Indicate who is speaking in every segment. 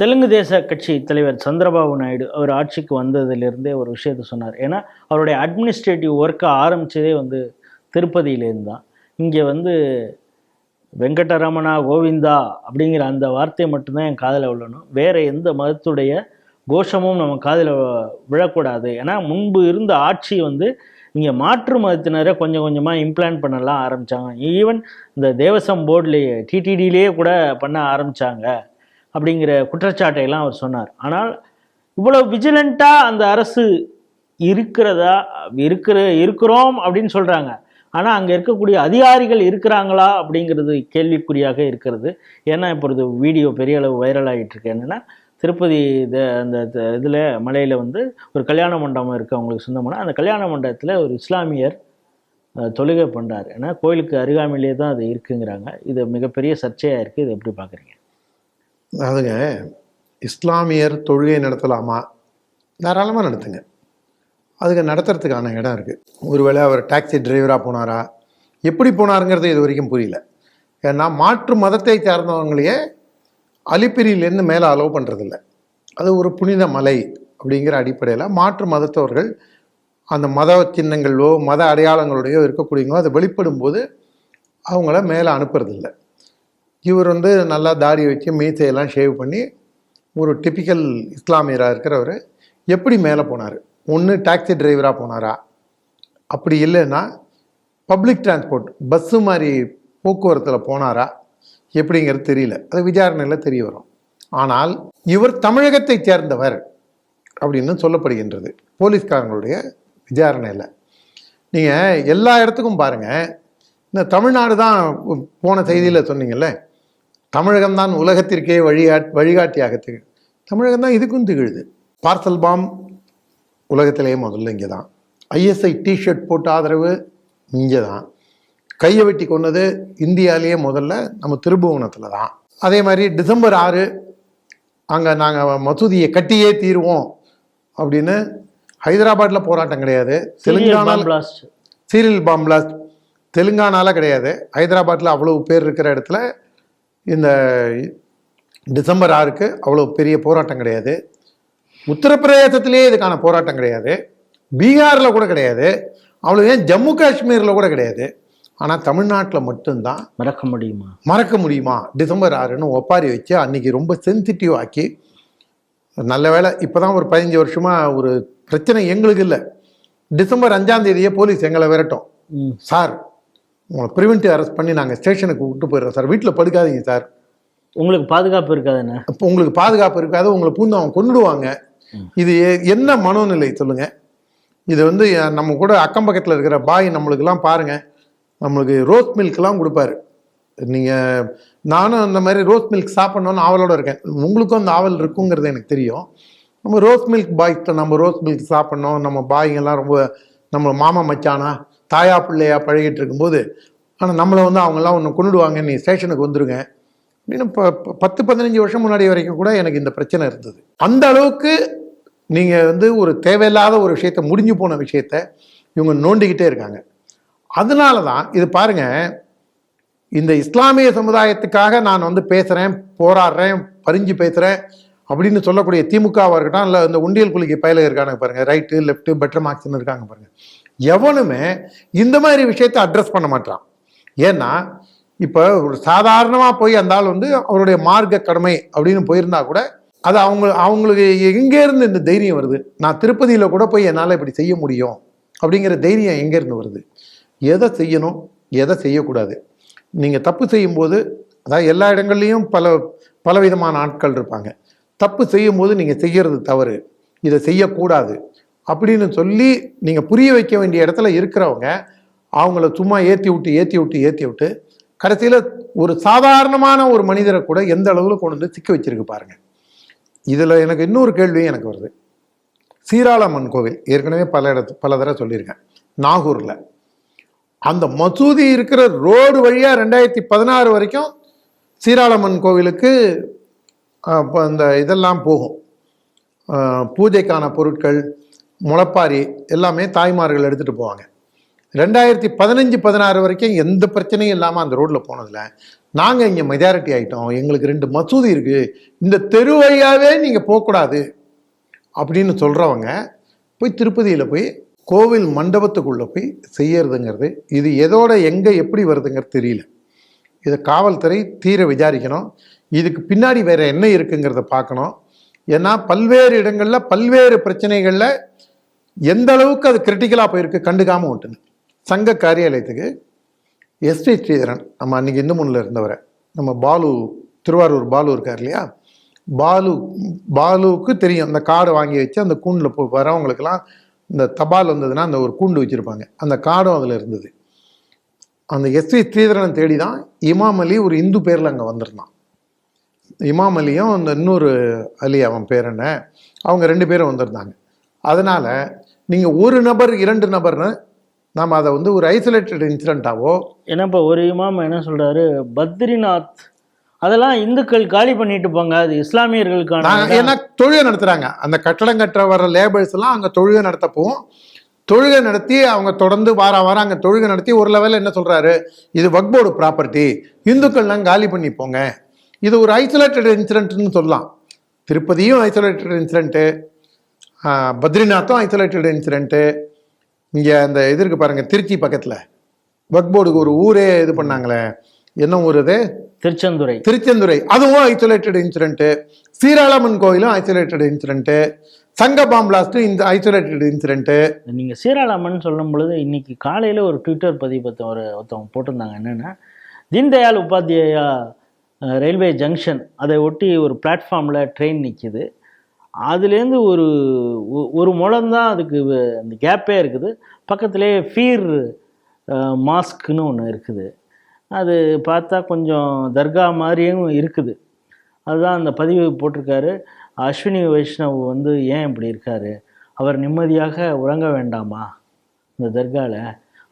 Speaker 1: தெலுங்கு தேச கட்சி தலைவர் சந்திரபாபு நாயுடு அவர் ஆட்சிக்கு வந்ததுலேருந்தே ஒரு விஷயத்த சொன்னார். ஏன்னா அவருடைய அட்மினிஸ்ட்ரேட்டிவ் ஒர்க்கை ஆரம்பித்ததே வந்து திருப்பதியிலேருந்து. தான் இங்கே வந்து வெங்கடரமணா கோவிந்தா அப்படிங்கிற அந்த வார்த்தையை மட்டும்தான் என் காதில் விழணும். வேறு எந்த மதத்துடைய கோஷமும் நம்ம காதில் விழக்கூடாது. ஏன்னா முன்பு இருந்த ஆட்சி வந்து இங்கே மாற்று மதத்தினரை கொஞ்சம் கொஞ்சமாக இம்ப்ளான் பண்ணலாம் ஆரம்பித்தாங்க ஈவன் இந்த தேவசம் போர்ட்லேயே டிடிடியிலேயே கூட பண்ண ஆரம்பித்தாங்க அப்படிங்கிற குற்றச்சாட்டை எல்லாம் அவர் சொன்னார். ஆனால் இவ்வளோ விஜிலண்ட்டாக அந்த அரசு இருக்கிறதா இருக்கிற இருக்கிறோம் அப்படின்னு சொல்கிறாங்க ஆனால் அங்கே இருக்கக்கூடிய அதிகாரிகள் இருக்கிறாங்களா அப்படிங்கிறது கேள்விக்குறியாக இருக்கிறது. ஏன்னா இப்பொழுது வீடியோ பெரிய அளவு வைரல் ஆகிட்டு என்னென்னா திருப்பதி த- அந்த இதில் மலையில் வந்து ஒரு கல்யாண மண்டபம் இருக்குது அவங்களுக்கு சொந்தமான அந்த கல்யாண மண்டபத்தில் ஒரு இஸ்லாமியர் தொழுகை பண்ணுறாரு ஏன்னா கோயிலுக்கு அருகாமையிலே தான் அது இருக்குங்கிறாங்க. இது மிகப்பெரிய சர்ச்சையாக இருக்குது இது எப்படி பார்க்குறீங்க
Speaker 2: அதுங்க இஸ்லாமியர் தொழுகை நடத்தலாமா? தாராளமாக நடத்துங்க. அதுக்கு நடத்துறதுக்கான இடம் இருக்குது ஒருவேளை அவர் டாக்ஸி டிரைவராக போனாரா? எப்படி போனாருங்கிறது இது வரைக்கும் புரியல. ஏன்னா மாற்று மதத்தை சார்ந்தவங்களையே அலிப்பிரியிலேருந்து மேலே அலோவ் பண்ணுறதில்ல அது ஒரு புனித மலை அப்படிங்கிற அடிப்படையில் மாற்று மதத்தவர்கள் அந்த மத சின்னங்களோ மத அடையாளங்களோடையோ இருக்கக்கூடியவங்களோ அதை வெளிப்படும் போது அவங்கள மேலே அனுப்புறதில்லை. இவர் வந்து நல்லா தாடி வச்சு மீசையெல்லாம் ஷேவ் பண்ணி ஒரு டிபிக்கல் இஸ்லாமியராக இருக்கிறவர். எப்படி மேலே போனார்? ஒன்று டாக்ஸி டிரைவராக போனாரா? அப்படி இல்லைன்னா பப்ளிக் டிரான்ஸ்போர்ட் பஸ்ஸு மாதிரி போக்குவரத்தில் போனாரா? எப்படிங்கிறது தெரியல. அது விசாரணையில் தெரிய வரும். ஆனால் இவர் தமிழகத்தை சேர்ந்தவர் அப்படின்னு சொல்லப்படுகின்றது. போலீஸ்காரங்களுடைய விசாரணையில். நீங்கள் எல்லா இடத்துக்கும் பாருங்கள் இந்த தமிழ்நாடு தான் போன செய்தியில் சொன்னீங்கல்ல தமிழகம் தான் உலகத்திற்கே வழிகாட் வழிகாட்டியாக திகழ் தமிழகம் தான் இதுக்கும் திகழுது. பார்சல் பாம் உலகத்திலேயே முதல்ல இங்கே தான் ஐஎஸ்ஐ டிஷர்ட் போட்டு ஆதரவு இங்கே தான் கையை வெட்டி கொண்டது இந்தியாவிலேயே முதல்ல நம்ம திருபுவனத்தில் தான் அதே மாதிரி டிசம்பர் ஆறு அங்கே நாங்கள் மசூதியை கட்டியே தீருவோம் அப்படின்னு ஹைதராபாத்தில் போராட்டம் கிடையாது. Telangana
Speaker 1: blast
Speaker 2: serial bomb blast தெலுங்கானால கிடையாது. ஹைதராபாத்தில் அவ்வளவு பேர் இருக்கிற இடத்துல இந்த டிசம்பர் ஆறுக்கு அவ்வளோ பெரிய போராட்டம் கிடையாது. உத்தரப்பிரதேசத்திலேயே இதுக்கான போராட்டம் கிடையாது. பீகாரில் கூட கிடையாது. அவ்வளோ ஏன்? ஜம்மு காஷ்மீரில் கூட கிடையாது. ஆனால் தமிழ்நாட்டில் மட்டும்தான்
Speaker 1: மறக்க முடியுமா?
Speaker 2: மறக்க முடியுமா? டிசம்பர் ஆறுன்னு ஒப்பாரி வச்சு அன்னைக்கு ரொம்ப சென்சிட்டிவ் ஆக்கி நல்ல வேளை இப்போ தான் ஒரு பதினஞ்சு வருஷமாக ஒரு பிரச்சனை எங்களுக்கு இல்லை. டிசம்பர் அஞ்சாம் தேதியே போலீஸ் எங்களை விரட்டும். சார் உங்களை ப்ரிவென்டிவ் அரெஸ்ட் பண்ணி நாங்கள் ஸ்டேஷனுக்கு விட்டு போயிடுறோம் சார். வீட்டில் படுக்காதீங்க சார்.
Speaker 1: உங்களுக்கு பாதுகாப்பு இருக்காதுண்ணே
Speaker 2: அப்போ உங்களுக்கு பாதுகாப்பு இருக்காது உங்களை பூந்து அவங்க கொண்டுடுவாங்க இது என்ன மனோநிலை சொல்லுங்க. இது வந்து நம்ம கூட அக்கம் பக்கத்தில் இருக்கிற பாய் நம்மளுக்கெல்லாம் பாருங்க. நம்மளுக்கு ரோஸ் மில்க்லாம் கொடுப்பாரு. நீங்கள் நானும் அந்த மாதிரி ரோஸ் மில்க் சாப்பிட்ணுன்னு ஆவலோட இருக்கேன். உங்களுக்கும் அந்த ஆவல் இருக்குங்கிறது எனக்கு தெரியும். நம்ம ரோஸ் மில்க் பாய்கிட்ட நம்ம ரோஸ் மில்க் சாப்பிட்ணும். நம்ம பாய்ங்கெல்லாம் ரொம்ப நம்ம மாமா மச்சானா தாயா பிள்ளையா பழகிட்டு இருக்கும்போது ஆனால் நம்மளை வந்து அவங்கெல்லாம் ஒன்று கொண்டுடுவாங்க நீ ஸ்டேஷனுக்கு வந்துடுங்க அப்படின்னு ப ப- பத்து பதினஞ்சு வருஷம் முன்னாடி வரைக்கும் கூட எனக்கு இந்த பிரச்சனை இருந்தது. அந்த அளவுக்கு நீங்கள் வந்து ஒரு தேவையில்லாத ஒரு விஷயத்த முடிஞ்சு போன விஷயத்த இவங்க நோண்டிக்கிட்டே இருக்காங்க. அதனால தான் இது பாருங்க இந்த இஸ்லாமிய சமுதாயத்துக்காக நான் வந்து பேசுகிறேன் போராடுறேன் பறிஞ்சு பேசுகிறேன் அப்படின்னு சொல்லக்கூடிய திமுகவாக இருக்கட்டும் இல்லை இந்த உண்டியல் குலுக்கி பயில இருக்காங்க பாருங்கள் ரைட்டு லெஃப்ட்டு பெட்டர் மார்க்ஸ்னு இருக்காங்க பாருங்க. எவனுமே இந்த மாதிரி விஷயத்தை அட்ரஸ் பண்ண மாட்டான். ஏன்னா இப்போ ஒரு சாதாரணமாக போய் அந்த ஆள் வந்து அவருடைய மார்க்க கடமை அப்படின்னு போயிருந்தா கூட அது அவங்க அவங்களுக்கு எங்கேருந்து இந்த தைரியம் வருது? நான் திருப்பதியில் கூட போய் என்னால் இப்படி செய்ய முடியும் அப்படிங்கிற தைரியம் எங்கேருந்து வருது? எதை செய்யணும்? எதை செய்யக்கூடாது? நீங்கள் தப்பு செய்யும்போது அதாவது எல்லா இடங்கள்லையும் பல பலவிதமான ஆட்கள் இருப்பாங்க. தப்பு செய்யும்போது நீங்கள் செய்கிறது தவறு. இதை செய்யக்கூடாது. அப்படின்னு சொல்லி நீங்கள் புரிய வைக்க வேண்டிய இடத்துல இருக்கிறவங்க அவங்கள சும்மா ஏற்றி விட்டு ஏற்றி விட்டு ஏற்றி விட்டு கடைசியில் ஒரு சாதாரணமான ஒரு மனிதரை கூட எந்த அளவில் கொண்டு வந்து சிக்க வச்சிருக்கு பாருங்க. இதில் எனக்கு இன்னொரு கேள்வியும் எனக்கு வருது. சீராளம்மன் கோவில் ஏற்கனவே பல இடத்து பல தடவை சொல்லியிருக்கேன். நாகூரில். அந்த மசூதி இருக்கிற ரோடு வழியாக ரெண்டாயிரத்தி பதினாறு வரைக்கும் சீராளம்மன் கோவிலுக்கு அந்த இந்த இதெல்லாம் போகும். பூஜைக்கான பொருட்கள் முளப்பாரி எல்லாமே தாய்மார்கள் எடுத்துகிட்டு போவாங்க. ரெண்டாயிரத்தி பதினஞ்சு பதினாறு வரைக்கும் எந்த பிரச்சனையும் இல்லாமல் அந்த ரோட்டில் போனதில் நாங்கள் இங்கே மெஜாரிட்டி ஆகிட்டோம் எங்களுக்கு ரெண்டு மசூதி இருக்குது இந்த தெரு வழியாகவே நீங்கள் போகக்கூடாது அப்படின்னு சொல்கிறவங்க போய் திருப்பதியில் போய் கோவில் மண்டபத்துக்குள்ளே போய் செய்யறதுங்கிறது இது எதோட எங்கே எப்படி வருதுங்கிறது தெரியல. இதை காவல்துறை தீர விசாரிக்கணும். இதுக்கு பின்னாடி வேறு என்ன இருக்குங்கிறத பார்க்கணும். ஏன்னா பல்வேறு இடங்களில் பல்வேறு பிரச்சனைகளில் எந்த அளவுக்கு அது கிரிட்டிக்கலாக போயிருக்கு கண்டுக்காம விட்டுங்க சங்க காரியாலயத்துக்கு எஸ்டி ஸ்ரீதரன் நம்ம அன்னைக்கு இந்து முன்னில் இருந்தவரை நம்ம பாலு திருவாரூர் பாலு இருக்கார் இல்லையா? பாலு பாலுவுக்கு தெரியும். அந்த கார்டு வாங்கி வச்சு அந்த கூண்டில் போ வரவங்களுக்கெல்லாம் இந்த தபால் வந்ததுன்னா அந்த ஒரு கூண்டு வச்சுருப்பாங்க. அந்த கார்டும் அதில் இருந்தது. அந்த எஸ்வி ஸ்ரீதரனை தேடி தான் இமாம் அலி ஒரு இந்து பேரில் அங்கே வந்திருந்தான். இமாம் அலியும் அந்த இன்னொரு அலி அவன் பேர் என்ன? அவங்க ரெண்டு பேரும் வந்திருந்தாங்க. அதனால் நீங்கள் ஒரு நபர் இரண்டு நபர்னு நாம் அதை வந்து ஒரு ஐசோலேட்டட் இன்சிடெண்ட்டாவோ
Speaker 1: ஏன்னா இப்போ ஒரு இமாம் என்ன சொல்றாரு? பத்ரிநாத். அதெல்லாம் இந்துக்கள் காலி பண்ணிட்டு போங்க. அது இஸ்லாமியர்களுக்கான.
Speaker 2: ஏன்னா தொழுகை நடத்துகிறாங்க அந்த கட்டடம் கட்டுற வர லேபர்ஸ் எல்லாம் அங்கே தொழுகை நடத்த போவோம் தொழுகை நடத்தி அவங்க தொடர்ந்து வார வாரம் அங்கே தொழுகை நடத்தி ஒரு லெவலில் என்ன சொல்கிறாரு இது வக்போர்டு ப்ராப்பர்ட்டி இந்துக்கள்லாம் காலி பண்ணி போங்க. இது ஒரு ஐசோலேட்டட் இன்சிடென்ட்னு சொல்லலாம். திருப்பதியும் ஐசோலேட்டட் இன்சிடென்ட்டு பத்ரிநாத்தும் ஐசோலேட்டட் இன்சிடென்ட்டு இங்கே அந்த இது இருக்கு பாருங்க திருச்சி பக்கத்தில். வக்போர்டுக்கு ஒரு ஊரே இது பண்ணாங்களே. என்ன ஊர் அது?
Speaker 1: திருச்செந்துறை.
Speaker 2: திருச்செந்துறை. அதுவும் ஐசோலேட்டட் இன்சிடென்ட்டு சீராளம்மன் கோயிலும் ஐசோலேட்டட் இன்சிடென்ட்டு சங்க பாம் பிளாஸ்ட்டும் இந்த ஐசோலேட்டட் இன்சிடென்ட்டு
Speaker 1: நீங்க சீராளாமன் சொல்லும் பொழுது இன்னைக்கு காலையில ஒரு ட்விட்டர் பதிவு ஒருத்தவங்க போட்டிருந்தாங்க. என்னன்னா தீன்தயாள் உபாத்யாயா அஹ், ரயில்வே ஜங்ஷன் அதை ஒட்டி ஒரு பிளாட்ஃபார்மில் ட்ரெயின் நிற்கிது அதுலேருந்து ஒரு ஒரு முழந்தான் அதுக்கு அந்த கேப்பே இருக்குது. பக்கத்துலேயே ஃபீர் மாஸ்க்னு ஒன்று இருக்குது. அது பார்த்தா கொஞ்சம் தர்கா மாதிரியும் இருக்குது. அதுதான் அந்த பதிவு போட்டிருக்காரு. அஸ்வினி வைஷ்ணவ் வந்து ஏன் இப்படி இருக்காரு? அவர் நிம்மதியாக உறங்க வேண்டாமா? இந்த தர்காவில்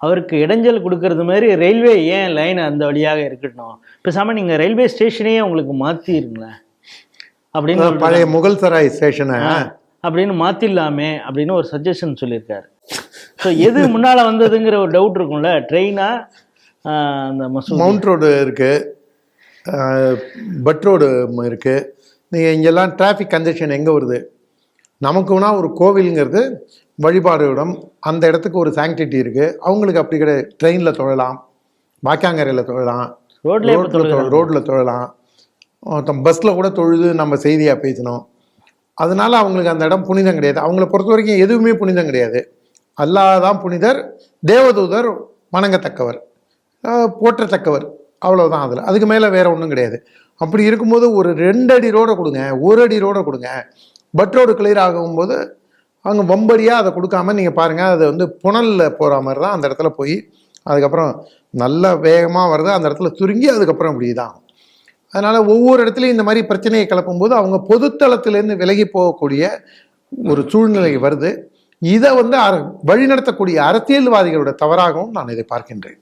Speaker 1: அவருக்கு இடைஞ்சல் கொடுக்கறது மாதிரி ரயில்வே ஏன் லைன் அந்த வழியாக இருக்கட்டும்? பேசாமல் நீங்கள் ரயில்வே ஸ்டேஷனையே உங்களுக்கு மாற்றிருங்களேன் அப்படின்னு
Speaker 2: பழைய முகல் சராய் ஸ்டேஷனை
Speaker 1: அப்படின்னு மாற்றிடலாமே அப்படின்னு ஒரு சஜஷன் சொல்லியிருக்காரு. ஸோ எது முன்னால் வந்ததுங்கிற ஒரு டவுட் இருக்கும்ல? ட்ரெயினா அந்த
Speaker 2: மவுண்ட் ரோடு இருக்கு. அஹ், பட் ரோடு இருக்கு. நீங்கள் இங்கெல்லாம் டிராஃபிக் கன்ஜெக்ஷன் எங்கே வருது? நமக்குனா ஒரு கோவிலுங்கிறது வழிபாடு இடம். அந்த இடத்துக்கு ஒரு சாங்டிட்டி இருக்கு. அவங்களுக்கு அப்படி கிடையாது. ட்ரெயினில் தொழலாம். வாக்காங்கரையில் தொழலாம். ரோட்டில் ரோட்டில் தொழலாம். பஸ்ஸில் கூட தொழுது நம்ம செய்தியாக பேசினோம். அதனால அவங்களுக்கு அந்த இடம் புனிதம் கிடையாது. அவங்கள பொறுத்த வரைக்கும் எதுவுமே புனிதம் கிடையாது. அல்லாஹ் தான் புனிதர் தேவதூதர் வணங்கத்தக்கவர். போற்றத்தக்கவர். அவ்வளவுதான் அதில். அதுக்கு மேலே வேற ஒன்றும் கிடையாது. அப்படி இருக்கும்போது ஒரு ரெண்டு அடி ரோடை கொடுங்க. ஒரு அடி ரோடை கொடுங்க. பட் ரோடு கிளியர் ஆகும்போது அவங்க வம்படியாக அதை கொடுக்காம நீங்கள் பாருங்கள் அது வந்து புனலில் போகிற மாதிரி தான் அந்த இடத்துல போய் அதுக்கப்புறம் நல்ல வேகமாக வருது அந்த இடத்துல சுருங்கி அதுக்கப்புறம் இப்படி இதாகும் அதனால் ஒவ்வொரு இடத்துலையும் இந்த மாதிரி பிரச்சனையை கிளப்பும்போது அவங்க பொதுத்தளத்திலேருந்து விலகி போகக்கூடிய ஒரு சூழ்நிலை வருது. இதை வந்து அர- வழிநடத்தக்கூடிய அரசியல்வாதிகளோட தவறாகவும் நான் இதை பார்க்கின்றேன்.